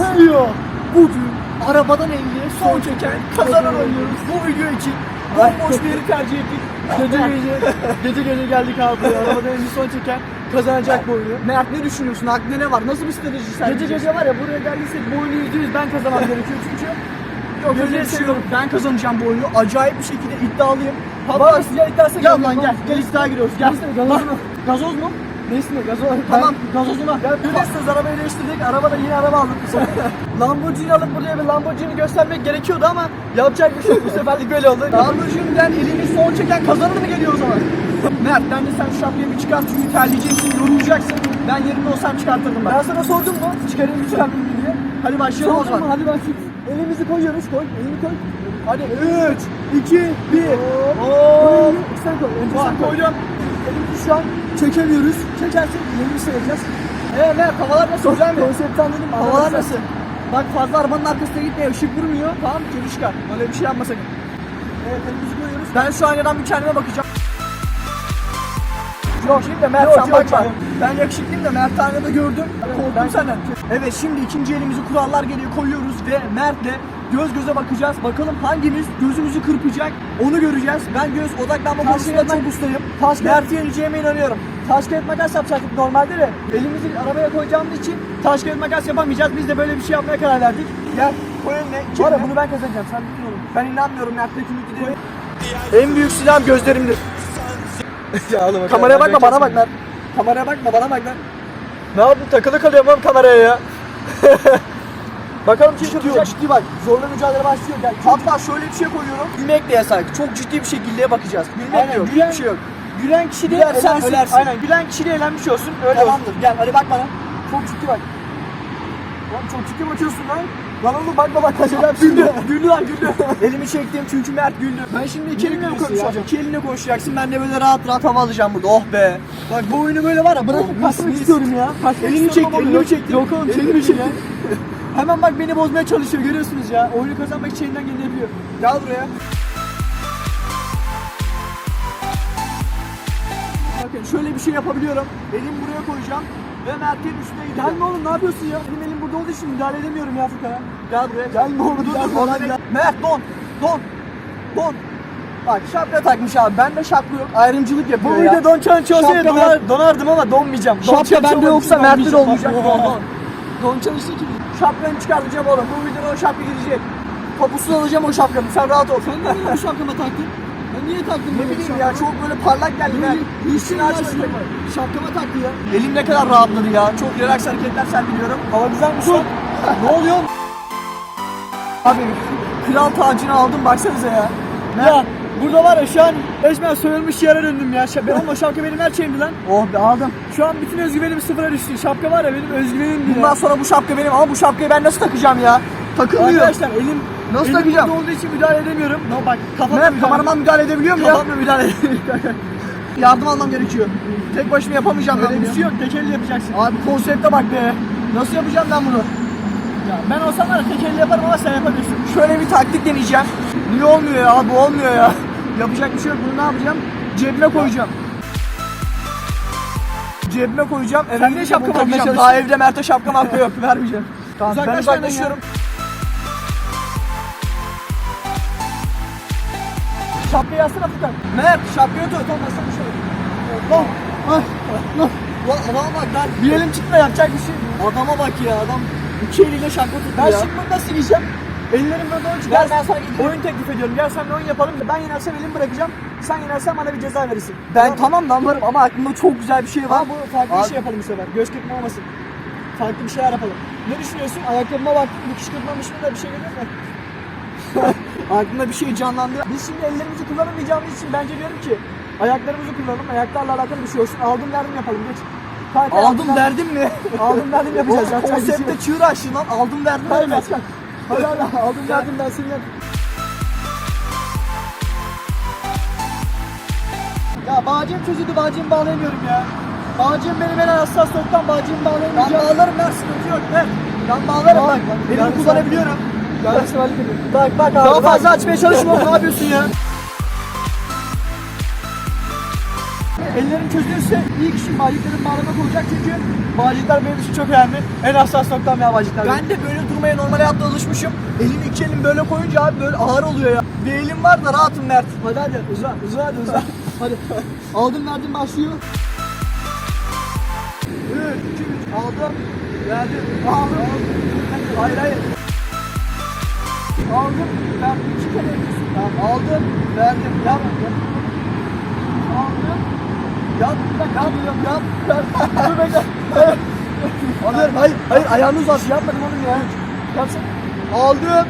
başlıyor. Bugün arabadan 50'ye son çeken kazanan oynuyoruz. Bu video için bomboş bir yeri tercih ettik. Gece gece, gece gece geldik abi. Arabadan 50 son çeken kazanacak bu oyunu. Mert ne düşünüyorsun? Aklında ne var? Nasıl bir strateji sen? Gece gece var ya buraya geldiysek bu oyunu %100 ben kazanmam gerekiyor çünkü Yok öyle bir şey yok. Ben kazanacağım bu oyunu. Acayip bir şekilde iddialıyım. Hatta size iddiası Gel lan gel. Gel iddiaya giriyoruz. Gel. Gazoz mu? Gazoz mu? Ne ismi? Gazoz. Tamam. Gazozuna. Ya bilirsiniz arabayı değiştirdik. Arabada yeni araba aldık bu sefer. Lamborghini alıp buraya bir Lamborghini göstermek gerekiyordu ama yapacak bir şey yok. Bu seferlik böyle oldu. Lamborghini'den elini son çeken kazanır mı geliyor o zaman? Mert bence sen şu şapkayı bir çıkart çünkü terleyeceksin, yorulacaksın. Ben yerinde olsam çıkartırdım Ben ben. sana sordum mu? Çıkarayım çıkarmayayım mı diye. Hadi başlayalım o zaman. Hadi bak Elimizi koyuyoruz. Koy. Elini koy. Hadi 3, 2, 1. Oo. Sen koy. Önce sen koy. koydum. Elimizi şu an çekemiyoruz. Çekersek elimizi sıyıracağız. Ee Mert havalar nasıl güzel mi? Konsepti anladın mı? Havalar nasıl? Bak fazla arabanın arkasına gitme, ışık vurmuyor. Tamam, çıkar. Öyle bir şey yapma sakın. Evet elimizi koyuyoruz. Ben şu aynadan bir kendime bakacağım. Yok şimdi de Mert sen bakma. Ben yakışıklıyım da Mert aynada gördüm. Korktum ben- senden. Evet şimdi ikinci elimizi kurallar geliyor koyuyoruz ve Mert'le göz göze bakacağız. Bakalım hangimiz gözümüzü kırpacak onu göreceğiz. Ben göz odaklanma konusunda çok ustayım. Taş kağıt- Mert'i yeneceğime inanıyorum. Taş kağıt makas yapacaktık normalde de elimizi arabaya koyacağımız için taş kağıt makas yapamayacağız. Biz de böyle bir şey yapmaya karar verdik. Gel koy iki Var ya bunu ben kazanacağım. Sen bütün oğlum. Ben inanmıyorum Mert'le değilim. En büyük silahım gözlerimdir. ya oğlum. Kameraya bakma bana bak Mert. Kameraya bakma bana bak lan. Ne yaptın? Takılı kalıyorum oğlum kameraya ya. Bakalım kim Ciddi kırpacak. ciddi bak. Zorla mücadele başlıyor. Gel. Hatta şöyle bir şey koyuyorum. Gülmek de yasak. Çok ciddi bir şekilde bakacağız. Gülmek Aynen, yok. gülen- Hiçbir şey yok. Gülen kişi de Gülersen elensin. ölersin. Aynen. Gülen kişi de elenmiş olsun. Öyle olsun. Tamamdır. Gel hadi bak bana. Çok ciddi bak. Lan çok ciddi bakıyorsun lan. Lan oğlum bakma bak kaçacağım. Güldü. Güldü lan güldü. Elimi çektim çünkü Mert güldü. Ben şimdi iki elimle gülüyorsun ya? konuşacağım? İki elinle konuşacaksın. Ben de böyle rahat rahat hava alacağım burada. Oh be. Bak bu oyunu böyle var ya Bırakıp bırakıp kaçmak istiyorum ya. Kaçmak Elini istiyorum çekti, ama elini yok. çekti. Yok oğlum çekti çekti. ya. Hemen bak beni bozmaya çalışıyor görüyorsunuz ya. Oyunu kazanmak için elinden geleni yapıyor. Gel buraya. Bakın şöyle bir şey yapabiliyorum. Elim buraya koyacağım. Ve Mert'in üstüne gideceğim. Gelme oğlum ne yapıyorsun ya? Benim elim burada olduğu için müdahale edemiyorum ya Furkan'a. Gel buraya. Gelme oğlum, Dur dur gel. Mert don. Don. Don. Bak şapka takmış abi. Ben de şapka yok. Ayrımcılık yapıyor Bu ya. video don çan olsaydı donar, donardım ama donmayacağım. Don Şapka bende yoksa donmayacağım. olmayacak. Don don. Don Çan işte ki. Şapkanı çıkartacağım oğlum. Bu videoda o şapka gidecek. Kapusunu alacağım o şapkanı. Sen rahat ol. Sen de niye bu şapkama taktın? Ben niye taktın Ne böyle bileyim ya çok böyle parlak geldi ben. Üstünü işin açmıştım. Şapkama taktı ya. Elim ne kadar rahatladı ya. Çok relax hareketler sergiliyorum. Hava güzelmiş lan. ne oluyor? Abi kral tacını aldım baksanıza ya. Ya burada var ya şu an resmen soyulmuş yere döndüm ya. Ben ama şapka benim her şeyimdi lan. Oh be aldım. Şu an bütün özgüvenim sıfıra düştü. Şapka var ya benim özgüvenimdi Bundan ya. sonra bu şapka benim ama bu şapkayı ben nasıl takacağım ya? Takılmıyor. Arkadaşlar elim Nasıl elim takacağım? olduğu için müdahale edemiyorum. No bak kafamla Mert müdahale- kameraman müdahale edebiliyor mu ya? Kafamla müdahale Yardım almam gerekiyor. Tek başıma yapamayacağım Öyle ben bir şey yok. Tek elle yapacaksın. Abi konsepte bak be. Nasıl yapacağım ben bunu? Ya ben olsam var ya tek elle yaparım ama sen yapamıyorsun. Şöyle bir taktik deneyeceğim. Niye olmuyor ya abi olmuyor ya. Yapacak bir şey yok. Bunu ne yapacağım? Cebime koyacağım. Cebime koyacağım. Eve Sen niye gidince şapka bunu bakmaya takacağım. çalışıyorsun? Daha evde Mert'e şapka marka yok. Vermeyeceğim. Tamam ben Uzaklaş benden uzaklaşıyorum. Şapkayı alsana Furkan. Mert şapkayı tut. Tamam alsana şöyle. Lan. Lan. Lan adama bak lan. Bir elim çıktı yapacak bir şey yok. Adama bak ya adam iki eliyle şapka tuttu Ben ya. şimdi bunu nasıl giyeceğim? Ellerim böyle olacak. Gel ben sana gideyim. oyun teklif ediyorum. Gel seninle oyun yapalım. Ben yenersem elimi bırakacağım. Sen yenersen bana bir ceza verirsin. Ben tamam lan varım ama aklımda çok güzel bir şey var. Ama bu farklı Abi- bir şey yapalım bu sefer. Göz kırpma olmasın. Farklı bir şeyler yapalım. Ne düşünüyorsun? Ayakkabıma bak. Bir kışkırtmamış mı da bir şey gelir mi? Aklımda bir şey canlandı. Biz şimdi ellerimizi kullanamayacağımız için bence diyorum ki ayaklarımızı kullanalım. Ayaklarla alakalı bir şey olsun. Aldım verdim yapalım. Geç. Kanka, Aldım verdim mi? Aldım verdim yapacağız. Şey. Konsepte çığır açtın lan. Aldım verdim Hadi hadi aldım verdim ben seni yap. Ya bağcığım çözüldü bağcığımı bağlayamıyorum ya. Bağcığım benim en hassas noktam bağcığımı Ben bağlayamayacağım. bağlarım ben sıkıntı yok. Ver. Ben bağlarım Bak, bak. Elimi kullanabiliyorum. Severlik ediyorum. Bak bak abi. Daha fazla açmaya çalışma. ne yapıyorsun ya? Ellerim çözülürse ilk işim bacaklarımı bağlamak olacak çünkü bacaklar benim için çok önemli. En hassas noktam ya bacaklar. Ben de böyle durmaya normal hayatta alışmışım. Elim iki elim böyle koyunca abi böyle ağır oluyor ya. Bir elim var da rahatım Mert. Hadi hadi uza uza hadi uza. hadi. Aldım verdim başlıyor. 3, 2, 3 aldım. Verdim. Aldım. Hayır hayır. Aldım. Verdim. İki kere. Tamam. Aldım. Verdim. Yap. Aldım. Yap. Yap. Yap. Dur bekle. Hayır. Hayır. Hayır. Ayağını uzat. Yapmadım oğlum ya. Yapsın. Aldım.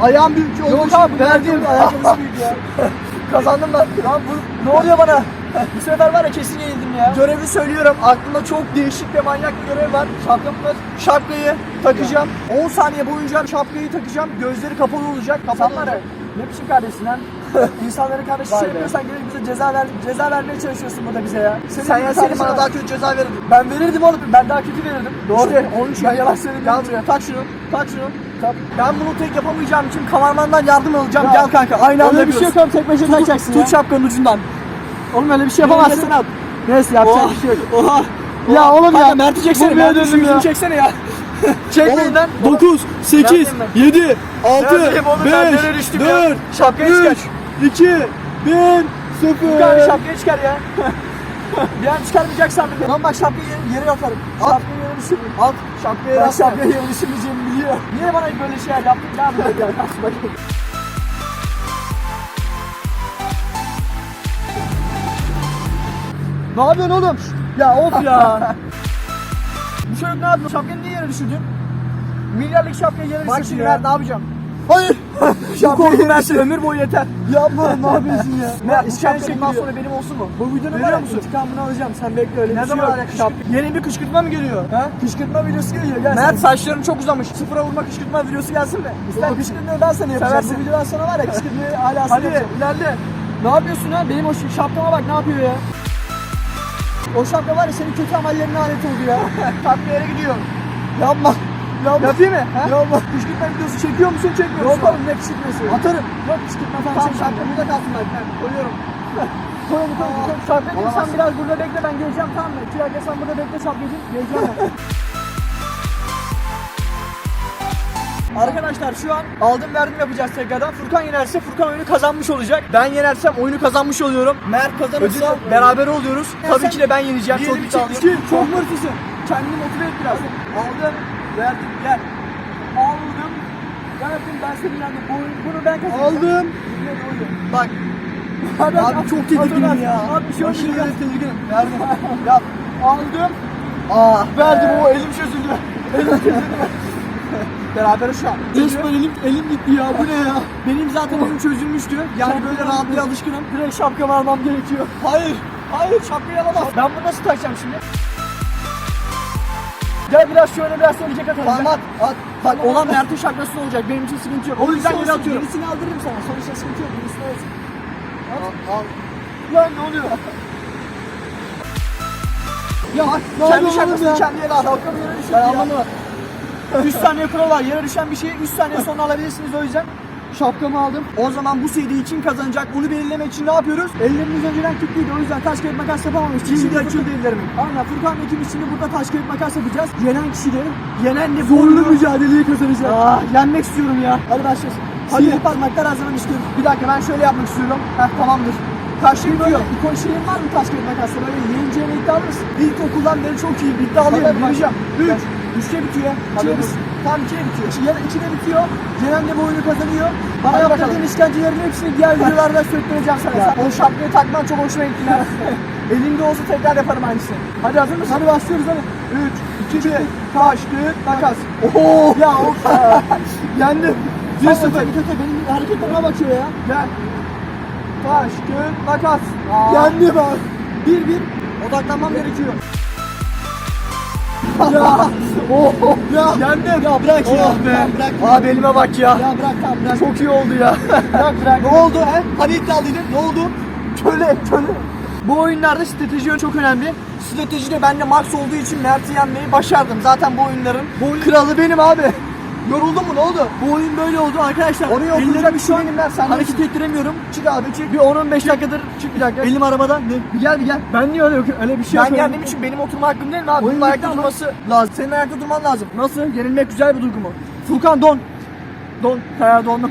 Ayağım büyük olmuş. Yok abi. Verdim. Ayakkabısı büyük ya. Kazandım ben. Lan bu ne oluyor bana? Bu sefer var ya kesin yenildim ya. Görevi söylüyorum. Aklımda çok değişik ve manyak bir görev var. Şapkamı şapkayı takacağım. 10 saniye boyunca şapkayı takacağım. Gözleri kapalı olacak. Kapalı olacak. Ne biçim kardeşsin lan? İnsanların kardeşi şey yapıyorsan gelip bize ceza ver, ceza vermeye çalışıyorsun burada bize ya. Senin Sen gibi yenseydin kardeşin bana daha kötü ceza verirdin. Ben verirdim oğlum. Ben daha kötü verirdim. Doğru. İşte onun için Ben- yalan söyledim. Gel buraya. Tak şunu. Tak şunu. Tak. Ben bunu tek yapamayacağım için kameramandan yardım alacağım. Ya, Gel kanka. Aynı anda bir şey yok oğlum, tek başına Tut- takacaksın Tut ya. şapkanın ucundan. Oğlum öyle bir şey Yapamazsın. Neyse yapacak bir şey yok. Oha. Ya Ya oğlum ya. Mert'i çeksene. Döndüm yüzünü ya. çeksene ya. Çekmeyin lan. 9, 8, Neredeyim 7, 6, Neredeyim oğlum ben? Nereye düştüm ya? 4, Şapkayı 3, çıkar. 2, 1, 0. Çıkar şapkayı çıkar ya. Bir an çıkarmayacaksan bir Lan bak şapkayı yere, yere atarım. Şapkayı yere düşürürüm. At. Şapkayı yere Ben şapkayı yere düşürmeyeceğimi biliyor. Niye bana böyle şeyler yaptın? Ne yapıyorsun ya? Kaç bakayım. Ne yapıyorsun oğlum? Ya of ya. Bu çocuk ne yapıyor? Şapkayı niye yere düşürdün? Milyarlık şapkayı yere Bak düşürdün şimdi ya. ben ne yapacağım? Hayır. Şapkayı yere versin ömür boyu yeter. Yapma ne yapıyorsun ya? Ne, bu işkence bundan sonra benim olsun mu? Bu videonun var musun? intikamını alacağım. Sen bekle öyle Ne şey zaman alacak? Şap- Yeni bir kışkırtma mı geliyor? Ha? Kışkırtma videosu geliyor. Gel Mert saçların çok uzamış. Sıfıra vurma kışkırtma videosu gelsin mi? İster kışkırtmayı ben sana yapacağım. Seversin. Bu videodan sonra var ya kışkırtmayı hala Hadi ilerle. Ne yapıyorsun ha? Benim o şapkama bak ne yapıyor ya? O şapka var ya senin kötü amellerine alet oldu ya. Tatlı yere gidiyor. Yapma. Yapma. Yapayım mı? Ha? Yapma. Kışkırtma videosu çekiyor musun çekmiyor musun? Yok ne kışkırtması? Atarım. Yok kışkırtma falan Tamam çekmiyorum. şapka burada kalsın bak. Ben koyuyorum. Koy onu koy. koy. Şapka değil, sen biraz burada bekle ben geleceğim tamam mı? Dakika sen burada bekle şapkacığım. Geleceğim ben. Arkadaşlar şu an aldım verdim yapacağız tekrardan. Furkan yenerse Furkan oyunu kazanmış olacak. Ben yenersem oyunu kazanmış oluyorum. Mert kazanırsa beraber oluyoruz. Tabii ki de ben yeneceğim. Çok iddialıyım. Çok mırtısın. Kendini motive et biraz. Aldım, verdim, gel. Aldım, verdim. Ben seni yendim. Bu oyunu- Bunu ben kazanacağım. Aldım. Yine de oyun. Bak. Abi hadi, çok tedirginim ya. Abi bir şey Aşırı olmayacak. tedirginim. Verdim. Yap. Aldım. Aa. Verdim o elim çözüldü. Elim çözüldü. Beraber şu an. Resmen elim, elim gitti ya. Bu ne ya? Benim zaten elim çözülmüştü. Yani böyle rahatlığa alışkınım. Direkt şapkamı almam gerekiyor. Hayır. Hayır şapkayı alamam. Ben bunu nasıl takacağım şimdi? Gel biraz şöyle biraz söyleyecek atalım. Tamam at. At. Bak olan Mert'in şapkası olacak. Benim için sıkıntı yok. O yüzden geri atıyorum. Yenisini aldırırım sana. Sonuçta sıkıntı yok. Yenisini alsın. Al. al. Lan ne oluyor? Ya bak. Kendi şapkasını ya? kendi yere at. Şapkamı yere düşürdü Ben ya. 3 saniye kural var. Yere düşen bir şeyi 3 saniye sonra alabilirsiniz o yüzden. Şapkamı aldım. O zaman bu seri için kazanacak. Onu belirlemek için ne yapıyoruz? Ellerimiz önceden kilitliydi. O yüzden taş kağıt makas yapamamıştık. Şimdi açıldı ellerimi. Aynen. Furkan ikimiz şimdi burada taş kağıt makas yapacağız. Yenen kişilerin yenen de Zorlu mücadeleyi kazanacağım. Aa, yenmek istiyorum ya. Hadi başlasın. Hadi. Sihirli parmaklar her zaman istiyorum. Bir dakika ben şöyle yapmak istiyorum. Heh tamamdır. Karşı böyle ikon şeyin var mı taş kağıt makasla? Böyle yeneceğine iddialı mısın? İlkokuldan beri çok iyi iddialıyım. Hadi, Yeneceğim. başla. 3. 3'e bitiyor. Hadi, 2'ye dur. bitiyor. Tamam 2'ye bitiyor. İki, ya da 2'de bitiyor. Ceren de bu oyunu kazanıyor. Bana Hadi yaptırdığın işkencelerin hepsini diğer videolarda söktüreceğim sana. Ya. O şapkayı takman çok hoşuma gitti. lan. Elimde olsa tekrar yaparım aynısını. Hadi hazır mısın? Hadi başlıyoruz hadi. 3, 2, 1, taş, kağıt, makas. Oho! Ya of! Yendim. 1-0. Kötü kötü benim hareketlerime bakıyor ya. Gel. Taş, kağıt, makas. Yendim ben. 1-1. Odaklanmam gerekiyor. Ya. Oh, ya. Yendim. Ya bırak ya. Oh be. Bırak. Abi elime bak ya. Ya bırak tamam bırak. Çok iyi oldu ya. bırak bırak. Ne oldu he? Hani iddialıydın? Ne oldu? Köle köle. Bu oyunlarda strateji çok önemli. Strateji de bende max olduğu için Mert'i yenmeyi başardım. Zaten bu oyunların kralı benim abi. Yoruldun mu ne oldu? Bu oyun böyle oldu arkadaşlar. Oraya oturacak şu an ben, sen hareket ettiremiyorum. Çık abi çık. Bir 10-15 dakikadır Çık bir dakika. elim arabada. Ne? Bir gel bir gel. Ben niye öyle öyle bir şey Ben yapıyorum? geldiğim için benim oturma hakkım değil mi abi? Oyun Bunun ayakta durması lazım. Senin ayakta durman lazım. Nasıl? Yenilmek güzel bir duygu mu? Furkan don. Don. Kaya dondum.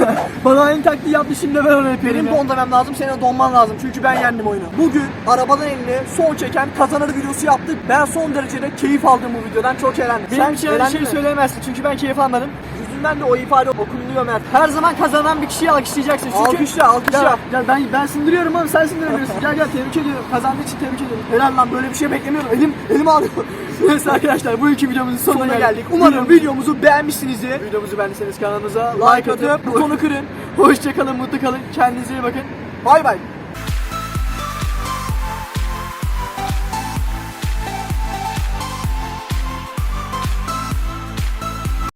Bana aynı taktiği yaptı şimdi ben onu yapıyorum. Benim ya. don demem lazım, senin de donman lazım. Çünkü ben yendim oyunu. Bugün arabadan eline son çeken kazanır videosu yaptık. Ben son derecede keyif aldım bu videodan. Çok eğlendim. Benim için öyle şey mi? söyleyemezsin çünkü ben keyif almadım. Yüzünden de o ifade okunuyor Mert. Her zaman kazanan bir kişiyi alkışlayacaksın. Çünkü Alkışla, alkışla. Gel, gel ben ben sindiriyorum ama sen sindiremiyorsun. gel gel tebrik ediyorum. Kazandığı için tebrik ediyorum. Helal lan böyle bir şey beklemiyordum. Elim, elim ağrıyor. Neyse arkadaşlar bu iki videomuzun sonuna, Sonuna geldik. Umarım videomuzu beğenmişsinizdir. videomuzu beğendiyseniz kanalımıza Like like atıp atıp butonu kırın. Hoşçakalın, mutlu kalın. Kendinize iyi bakın. Bay bay.